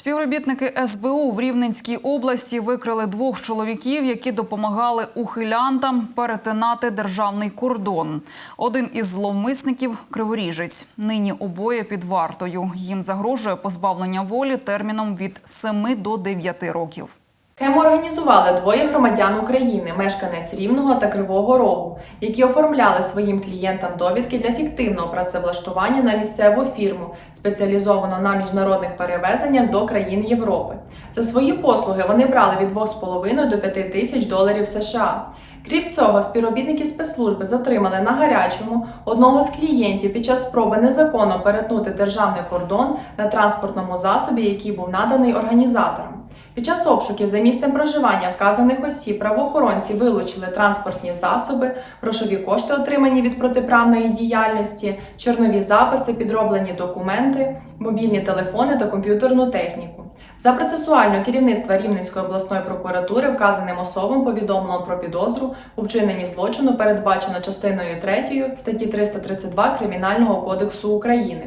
Співробітники СБУ в Рівненській області викрили двох чоловіків, які допомагали ухилянтам перетинати державний кордон. Один із зловмисників криворіжець. Нині обоє під вартою. Їм загрожує позбавлення волі терміном від 7 до 9 років. Схему організували двоє громадян України, мешканець Рівного та Кривого Рогу, які оформляли своїм клієнтам довідки для фіктивного працевлаштування на місцеву фірму, спеціалізовану на міжнародних перевезеннях до країн Європи. За свої послуги вони брали від 2,5 до 5 тисяч доларів США. Крім цього, співробітники спецслужби затримали на гарячому одного з клієнтів під час спроби незаконно перетнути державний кордон на транспортному засобі, який був наданий організаторам. Під час обшуків за місцем проживання вказаних осіб правоохоронці вилучили транспортні засоби, грошові кошти, отримані від протиправної діяльності, чорнові записи, підроблені документи, мобільні телефони та комп'ютерну техніку. За процесуальне керівництво Рівненської обласної прокуратури вказаним особам повідомлено про підозру у вчиненні злочину, передбачено частиною 3 статті 332 Кримінального кодексу України.